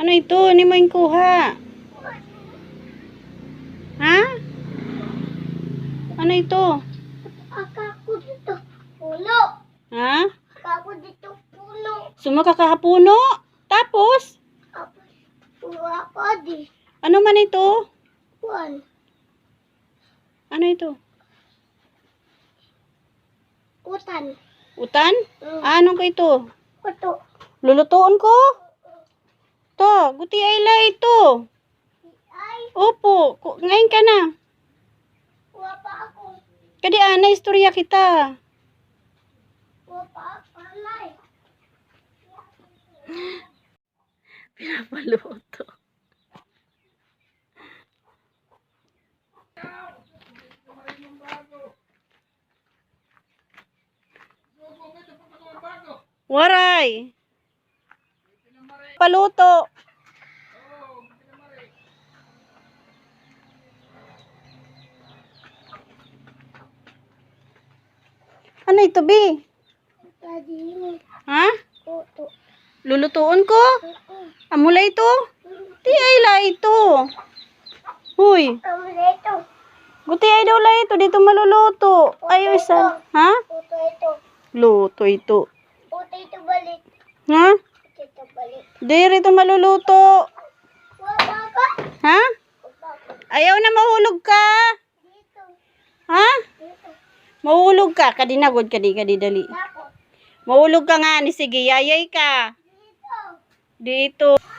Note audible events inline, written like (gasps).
Ano ito? Ni mo yung kuha? Ha? Ano ito? Akako dito. Puno. Ha? Akako dito puno. Sumaka kakapuno? Tapos? Tapos, puno ako di. Ano man ito? One. Ano ito? Utan. Utan? Mm. Ah, anong ko ito? Kuto. Lulutuon ko? To, guti ay la ito. Ay, Opo, ngayon ka na. kuha pa ako. Kadi ana istorya kita. Kuha pa ako. Alay. (gasps) Pinapaluto. Waray. Paluto. Ano ito, Bi? Ha? Lulutuon ko? Amula ito? Di ay la ito. Huy. Kamu dito. Guti ay daw la ito. Dito maluluto. Ay, isa. Ha? Kuto ito. Luto ito. Kuto ito balik. Ha? Di rito maluluto. Ha? Ayaw na mahulog ka. Ha? Mahulog ka. Kadinagod ka di, kadi dali. Tapos. Mahulog ka nga ni sige. Yayay ka. Dito. Dito.